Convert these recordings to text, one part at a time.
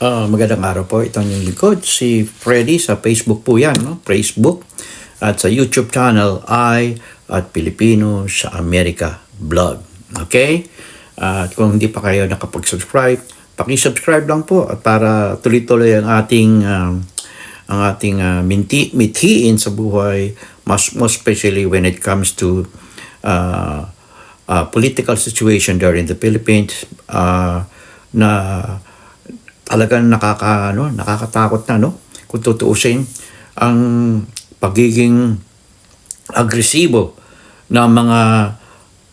Ah, magandang araw po. Itong yung likod, si Freddy sa Facebook po yan, no? Facebook. At sa YouTube channel, I at Pilipino sa Amerika Vlog. Okay? At kung hindi pa kayo nakapag-subscribe, paki-subscribe lang po at para tuloy-tuloy ang ating um, ang ating uh, minti, mithiin sa buhay, mas most especially when it comes to uh, uh, political situation there in the Philippines uh, na talagang nakaka ano, nakakatakot na no? Kung tutuusin ang pagiging agresibo ng mga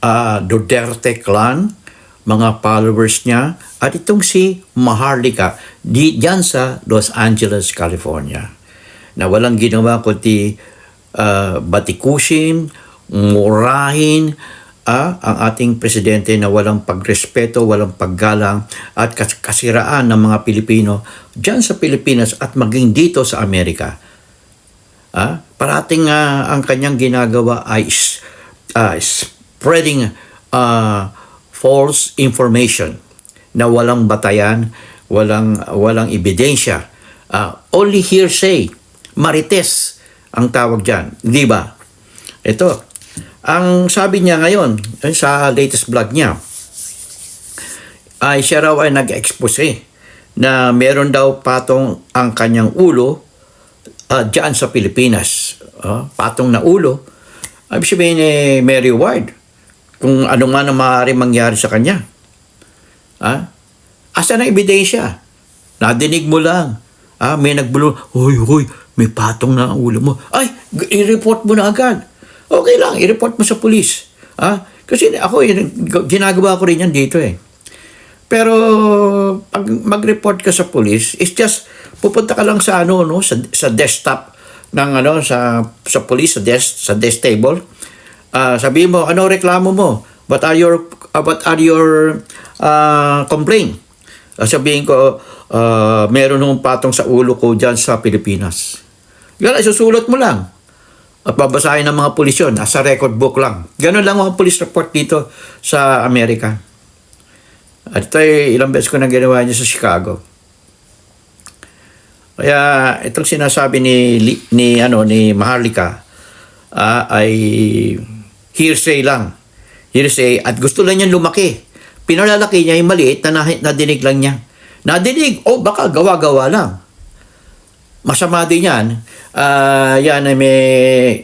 ah, Duterte clan, mga followers niya, at itong si Maharlika di dyan sa Los Angeles, California na walang ginawa kundi ah, batikusin, murahin ah, ang ating presidente na walang pagrespeto, walang paggalang at kas- kasiraan ng mga Pilipino dyan sa Pilipinas at maging dito sa Amerika. Ah, parating ah, ang kanyang ginagawa ay ah, spreading ah, false information na walang batayan, walang walang ebidensya. Ah, only hearsay, marites ang tawag diyan, di ba? Ito, ang sabi niya ngayon eh, sa latest vlog niya, ay siya raw ay nag-expose na meron daw patong ang kanyang ulo uh, dyan sa Pilipinas. Ah, patong na ulo. Ibig sabihin eh, may reward kung ano man ang maaari mangyari sa kanya. Ah? Asa na ebidensya? Nadinig mo lang. Ah, may nagbulo, hoy, hoy, may patong na ang ulo mo. Ay, i-report mo na agad. Okay lang, i-report mo sa pulis. Ah? Kasi ako, yun, ginagawa ko rin yan dito eh. Pero pag mag-report ka sa police, it's just pupunta ka lang sa ano no sa, sa desktop ng ano sa sa police sa desk sa desk table. Ah, sabihin mo ano reklamo mo? What are your uh, what are your uh, complaint? Ah, sabihin ko ah, meron ng patong sa ulo ko diyan sa Pilipinas. Yan, isusulat mo lang. At babasahin ng mga pulis yun. Nasa record book lang. Ganun lang ang police report dito sa Amerika. At ito ay ilang beses ko na ginawa niya sa Chicago. Kaya itong sinasabi ni ni ano ni Maharlika ah, ay hearsay lang. Hearsay at gusto lang niya lumaki. Pinalalaki niya yung maliit na nadinig lang niya. Nadinig, o baka gawa-gawa lang. Masama din yan. Ah, yan ay may,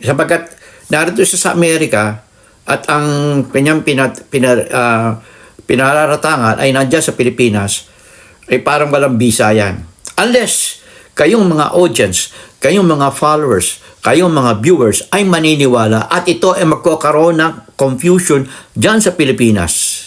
sapagkat narito siya sa Amerika at ang kanyang pinat, pinar, ah, pinararatangan ay nandiyan sa Pilipinas, ay parang walang visa yan. Unless kayong mga audience, kayong mga followers, kayong mga viewers ay maniniwala at ito ay magkakaroon ng confusion dyan sa Pilipinas.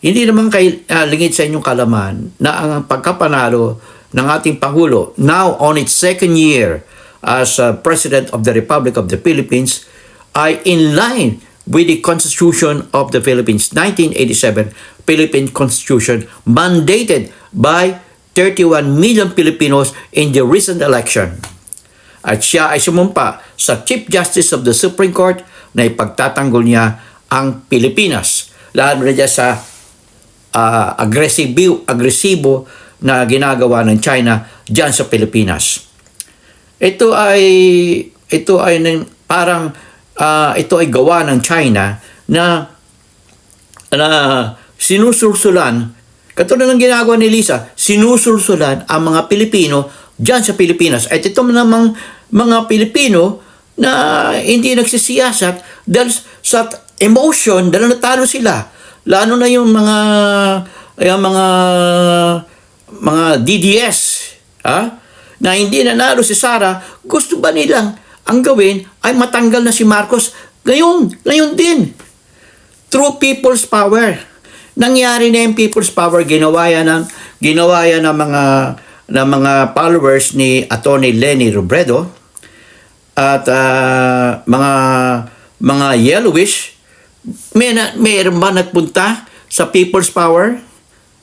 Hindi naman kay ah, lingid sa inyong kalaman na ang pagkapanalo ng ating Pangulo now on its second year as uh, President of the Republic of the Philippines ay in line with the Constitution of the Philippines 1987 Philippine Constitution mandated by 31 million Filipinos in the recent election. At siya ay sumumpa sa Chief Justice of the Supreme Court na ipagtatanggol niya ang Pilipinas. Lalo na sa uh, agresibo, agresibo na ginagawa ng China diyan sa Pilipinas. Ito ay ito ay parang ah, ito ay gawa ng China na na sinusulsulan katulad ng ginagawa ni Lisa, sinusulsulan ang mga Pilipino diyan sa Pilipinas. At ito namang mga Pilipino na hindi nagsisiyasat dahil sa emotion, dahil natalo sila. Lalo na yung mga yung mga mga DDS, ha? na hindi nanalo si Sara, gusto ba nilang ang gawin ay matanggal na si Marcos ngayon, ngayon din. Through people's power. Nangyari na yung people's power, ginawa yan ng, ginawa yan ng mga, ng mga followers ni Attorney Lenny Robredo at ah, mga mga yellowish may na, mayroon ba nagpunta sa people's power?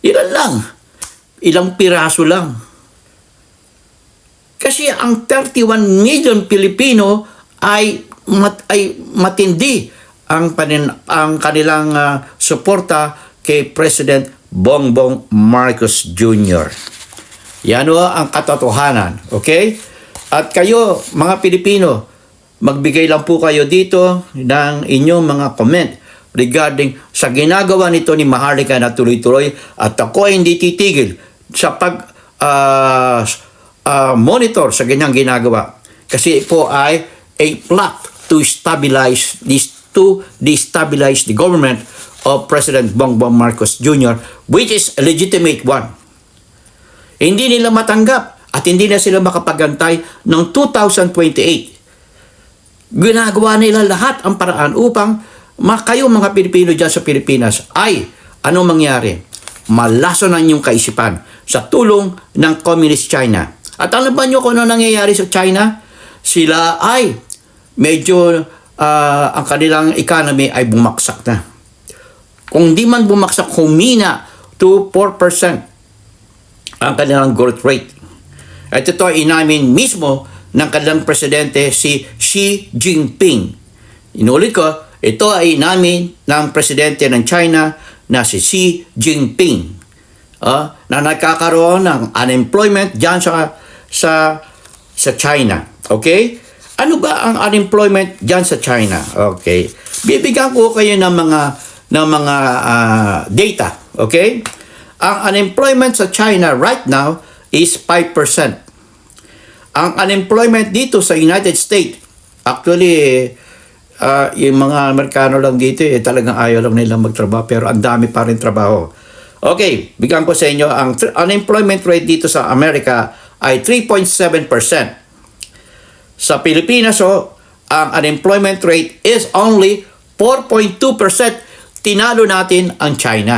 Ilan lang. Ilang piraso lang. Kasi ang 31 million Pilipino ay mat, ay matindi ang panin, ang kanilang ah, suporta kay President Bongbong Marcos Jr. Yan o ang katotohanan. Okay? At kayo, mga Pilipino, magbigay lang po kayo dito ng inyong mga comment regarding sa ginagawa nito ni Maharlika na tuloy-tuloy at ako ay hindi titigil sa pag ah, ah, monitor sa ganyang ginagawa. Kasi po ay a plot to stabilize this to destabilize the government of President Bongbong Marcos Jr. which is a legitimate one. Hindi nila matanggap at hindi na sila makapagantay ng 2028. Ginagawa nila lahat ang paraan upang kayo mga Pilipino dyan sa Pilipinas ay ano mangyari? Malason ang inyong kaisipan sa tulong ng Communist China. At alam ba nyo kung ano nangyayari sa China? Sila ay medyo ah, ang kanilang economy ay bumaksak na. Kung di man bumaksak, humina to 4% ang kanilang growth rate. At ito ay inamin mismo ng kanilang presidente si Xi Jinping. Inulit ko, ito ay inamin ng presidente ng China na si Xi Jinping ah, na nagkakaroon ng unemployment dyan sa, sa, sa China. Okay? Ano ba ang unemployment dyan sa China? Okay. Bibigyan ko kayo ng mga ng mga ah, data. Okay? Ang unemployment sa China right now is 5%. Ang unemployment dito sa United States, actually, ah, yung mga Amerikano lang dito, eh, talagang ayaw lang nilang magtrabaho, pero ang dami pa rin trabaho. Okay, bigyan ko sa inyo, ang unemployment rate dito sa Amerika ay 3.7%. Sa Pilipinas, oh, ang unemployment rate is only 4.2%. Tinalo natin ang China.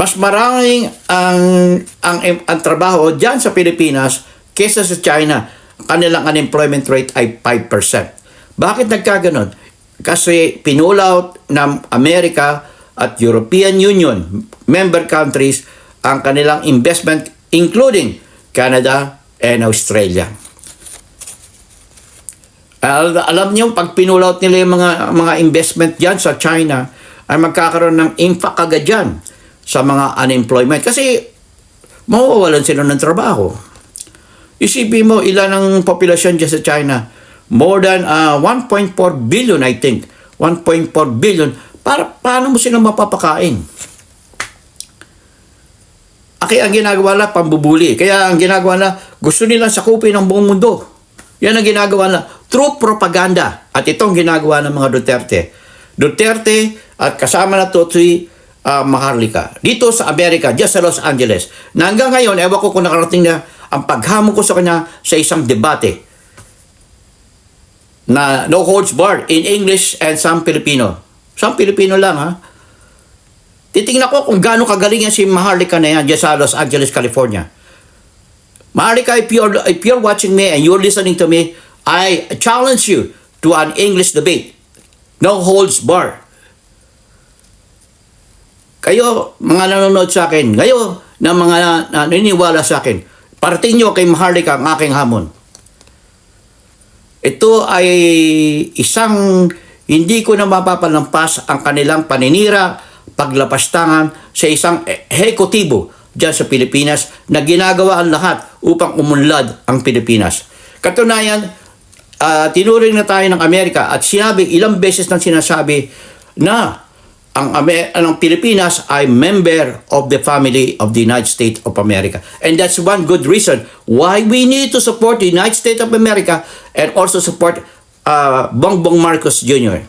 Mas maraming ang, ang, ang trabaho dyan sa Pilipinas kesa sa China. Kanilang unemployment rate ay 5%. Bakit nagkaganon? Kasi pinull out ng Amerika at European Union member countries ang kanilang investment including Canada and Australia. Al- alam niyo, pag pinull out nila yung mga, mga investment dyan sa China, ay magkakaroon ng impact agad dyan sa mga unemployment. Kasi mawawalan sila ng trabaho. Isipin mo, ilan ang populasyon dyan sa China? More than uh, 1.4 billion, I think. 1.4 billion. Para, paano mo sila mapapakain? Aki ang ginagawa nila, pambubuli. Kaya ang ginagawa nila, gusto nilang sakupin ang buong mundo. Yan ang ginagawa nila. True propaganda. At itong ginagawa ng mga Duterte. Duterte at kasama na to si ah, Maharlika. Dito sa Amerika, just sa Los Angeles. Na hanggang ngayon, ewan ko kung nakarating na ang paghamon ko sa kanya sa isang debate na no holds barred in English and some Filipino. Some Filipino lang ha. Titingnan ko kung gaano kagaling si Maharlika na yan dyan sa Los Angeles, California. Maharlika, if you're, if you're watching me and you're listening to me, I challenge you to an English debate. No holds barred. Kayo, mga nanonood sa akin, kayo na mga naniniwala sa akin, parating nyo kay Maharlika ang aking hamon. Ito ay isang hindi ko na mapapalampas ang kanilang paninira, paglapastangan sa isang ehekutibo dyan sa Pilipinas na ginagawa ang lahat upang umunlad ang Pilipinas. Katunayan, ah, tinuring na tayo ng Amerika at sinabi, ilang beses nang sinasabi na ang, Amer- ang Pilipinas ay member of the family of the United States of America. And that's one good reason why we need to support the United States of America and also support uh, Bongbong Marcos Jr.,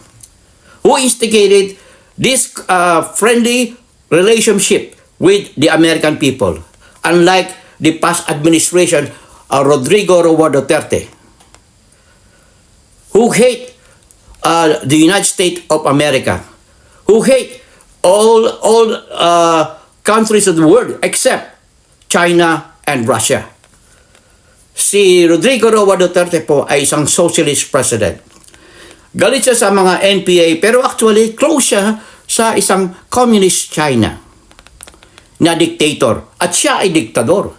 who instigated this uh, friendly relationship with the American people, unlike the past administration of Rodrigo Roa Duterte, who hate uh, the United States of America, who hate all all uh, countries of the world except China and Russia. Si Rodrigo Roa Duterte po ay isang socialist president. Galit siya sa mga NPA pero actually close siya sa isang communist China na dictator at siya ay diktador.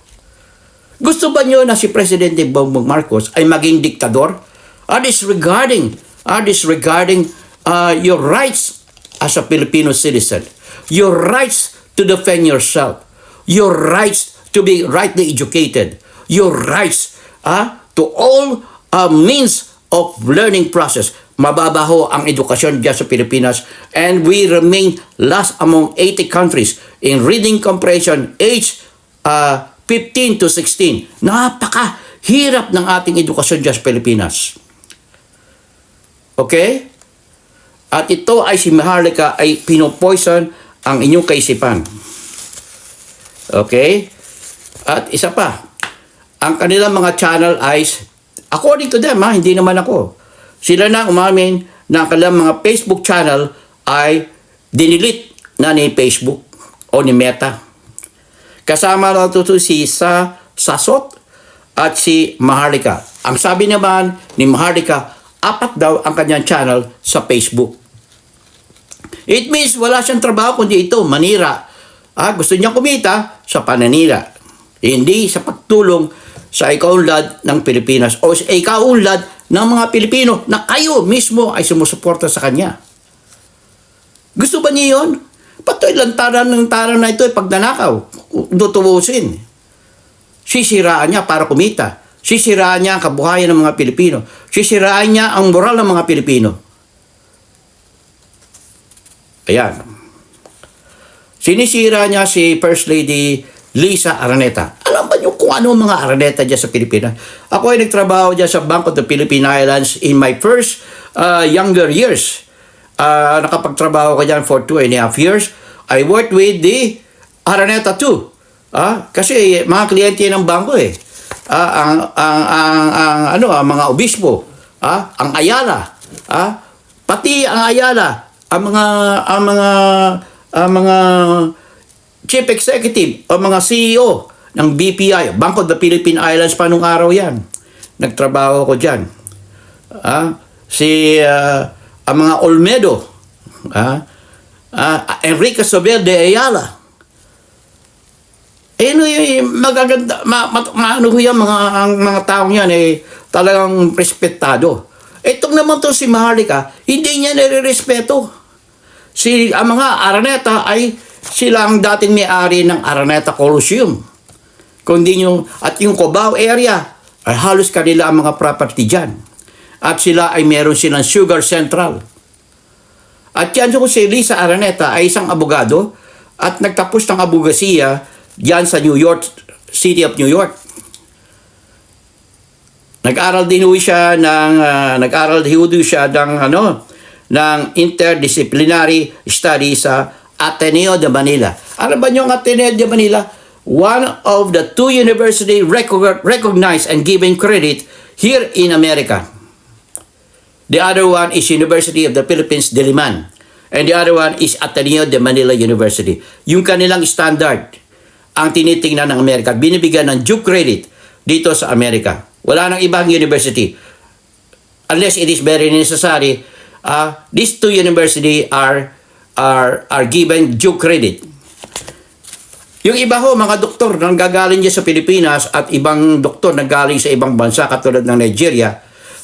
Gusto ba niyo na si Presidente Bongbong Marcos ay maging diktador? Are disregarding, are disregarding uh, your rights as a Filipino citizen. your rights to defend yourself, your rights to be rightly educated, your rights ah, to all uh, means of learning process. Mababaho ang edukasyon dyan sa Pilipinas and we remain last among 80 countries in reading comprehension age uh, 15 to 16. Napaka hirap ng ating edukasyon dyan sa Pilipinas. Okay? At ito ay si Maharlika ay pinopoison ang inyong kaisipan. Okay? At isa pa, ang kanilang mga channel ay, according to them ha, hindi naman ako. Sila na umamin na ang kanilang mga Facebook channel ay dinilit na ni Facebook o ni Meta. Kasama na ito si Sa Sasot at si Maharlika. Ang sabi naman ni Maharlika, apat daw ang kanyang channel sa Facebook. It means wala siyang trabaho kundi ito, manira. Ah, gusto niya kumita sa pananira. Hindi sa pagtulong sa ikaunlad ng Pilipinas o sa ikaunlad ng mga Pilipino na kayo mismo ay sumusuporta sa kanya. Gusto ba niya yun? Patoy lantaran ng taran na ito ay pagnanakaw. Tutubusin. Sisiraan niya para kumita. Sisiraan niya ang kabuhayan ng mga Pilipino. Sisiraan niya ang moral ng mga Pilipino. Ayan. Sinisira niya si First Lady Lisa Araneta. Alam ba niyo kung ano mga Araneta dyan sa Pilipinas? Ako ay nagtrabaho dyan sa Bank of the Philippine Islands in my first uh, younger years. Uh, nakapagtrabaho ko dyan for two and a half years. I worked with the Araneta too. Ah, kasi mga kliyente ng bangko eh. Ah, ang, ang, ang, ang, ano, ang mga obispo, ah, ang Ayala, ah, pati ang Ayala, ang mga ang mga ang mga chief executive o mga CEO ng BPI, Bank of the Philippine Islands pa nung araw yan. Nagtrabaho ko diyan. Ah, si ah, ang mga Olmedo, ah, ah, Enrique Sobel de Ayala. Eh, ano yung magaganda, ma, ma, maano ho yan, mga, ang mga taong yan, eh, talagang respetado. Itong naman to si Maharlika, hindi niya nire-respeto. Si, ang mga Araneta ay sila ang dating may-ari ng Araneta Coliseum. Kundi yung, at yung Cubao area, ay halos kanila ang mga property dyan. At sila ay meron silang Sugar Central. At yan ko si Lisa Araneta ay isang abogado at nagtapos ng abogasiya diyan sa New York, City of New York. Nag-aral din siya ng ah, nag-aral din siya ng ano ng interdisciplinary study sa Ateneo de Manila. Alam ba ang Ateneo de Manila? One of the two university recog- recognized and given credit here in America. The other one is University of the Philippines, Diliman. And the other one is Ateneo de Manila University. Yung kanilang standard ang tinitingnan ng Amerika. Binibigyan ng due credit dito sa Amerika. Wala nang ibang university. Unless it is very necessary, uh, these two university are are are given due credit. Yung iba ho, mga doktor nang gagaling dyan sa Pilipinas at ibang doktor nang galing sa ibang bansa katulad ng Nigeria,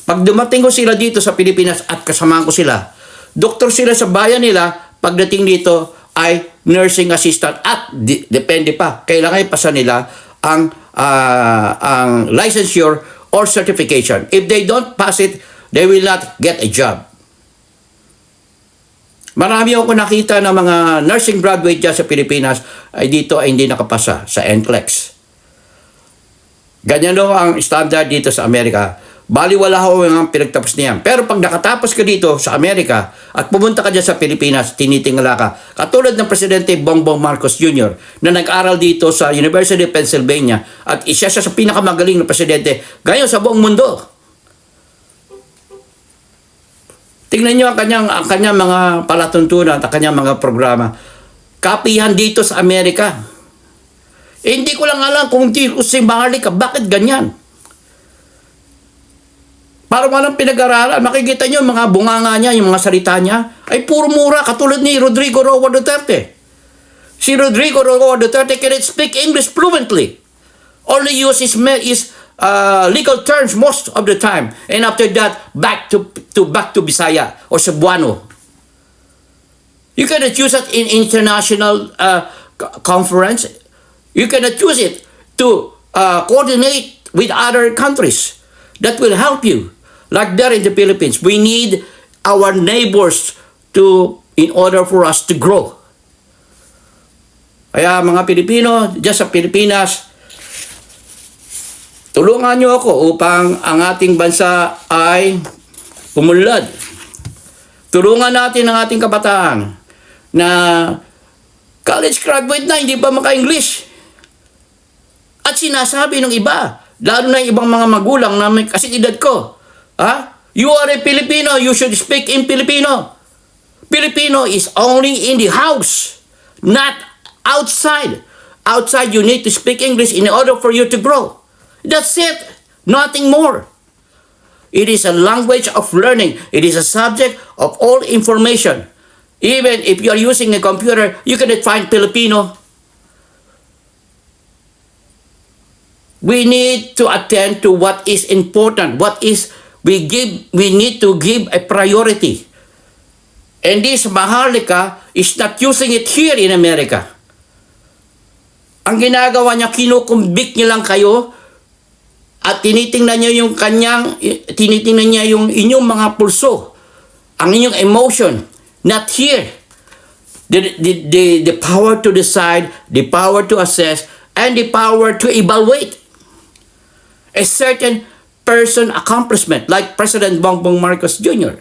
pag dumating ko sila dito sa Pilipinas at kasamahan ko sila, doktor sila sa bayan nila, pagdating dito ay nursing assistant at di- depende pa, kailangan ipasa nila ang ah, ang licensure or certification. If they don't pass it, they will not get a job. Marami ako nakita ng mga nursing graduate dyan sa Pilipinas ay dito ay hindi nakapasa sa NCLEX. Ganyan daw ang standard dito sa Amerika. Baliwala ho ang pinagtapos niyan. Pero pag nakatapos ka dito sa Amerika at pumunta ka dyan sa Pilipinas, tinitingala ka. Katulad ng Presidente Bongbong Marcos Jr. na nag-aral dito sa University of Pennsylvania at isa siya sa pinakamagaling na presidente ngayon sa buong mundo. Tingnan niyo ang kanyang, ang kanyang mga palatuntunan at ang kanyang mga programa. Kapihan dito sa Amerika. Eh, hindi ko lang alam kung di ko si Maharlika, bakit ganyan? Para walang pinag-aralan, makikita niyo mga bunganga niya, yung mga salita niya, ay puro mura, katulad ni Rodrigo Roa Duterte. Si Rodrigo Roa Duterte cannot speak English fluently. Only use his, his uh, legal terms most of the time. And after that, back to, to back to Bisaya or Cebuano. You cannot use it in international uh, co- conference. You cannot use it to uh, coordinate with other countries. That will help you. Like there in the Philippines, we need our neighbors to in order for us to grow. Kaya mga Pilipino, dyan sa Pilipinas, tulungan niyo ako upang ang ating bansa ay umunlad. Tulungan natin ang ating kabataan na college graduate na, hindi pa maka-English. At sinasabi ng iba, lalo na yung ibang mga magulang na may kasing edad ko, ha? You are a Filipino, you should speak in Filipino. Filipino is only in the house, not outside. Outside, you need to speak English in order for you to grow. That's it. Nothing more. It is a language of learning. It is a subject of all information. Even if you are using a computer, you cannot find Filipino. We need to attend to what is important. What is we give we need to give a priority. And this Maharlika is not using it here in America. Ang ginagawa niya, kinukumbik niya lang kayo at tinitingnan niya yung kanyang, tinitingnan niya yung inyong mga pulso, ang inyong emotion, not here. The, the, the, the power to decide, the power to assess, and the power to evaluate a certain person accomplishment like President Bongbong Marcos Jr.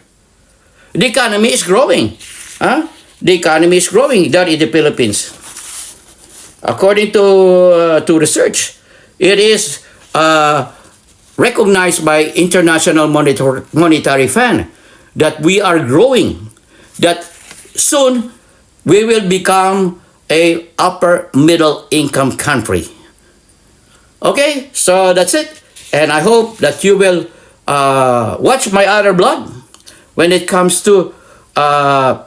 The economy is growing. Huh? The economy is growing there in the Philippines. According to uh, to research, it is uh, recognized by International Monitor, Monetary Fund that we are growing. That soon we will become a upper middle income country. Okay, so that's it. And I hope that you will uh, watch my other blog when it comes to uh,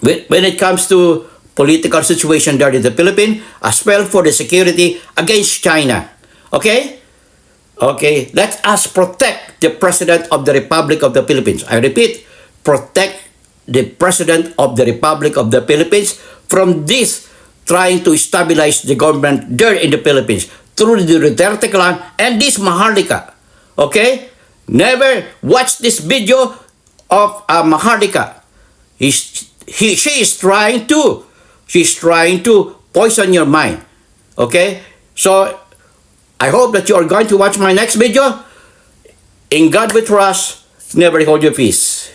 when, it comes to political situation there in the Philippines, as well for the security against China. Okay? Okay, let us protect the President of the Republic of the Philippines. I repeat, protect the President of the Republic of the Philippines from this trying to stabilize the government there in the Philippines through the Duterte clan and this Maharlika. Okay? Never watch this video of uh, Maharlika. He's, he, she is trying to, she's trying to poison your mind. Okay? So, I hope that you are going to watch my next video. In God we trust, never hold your peace.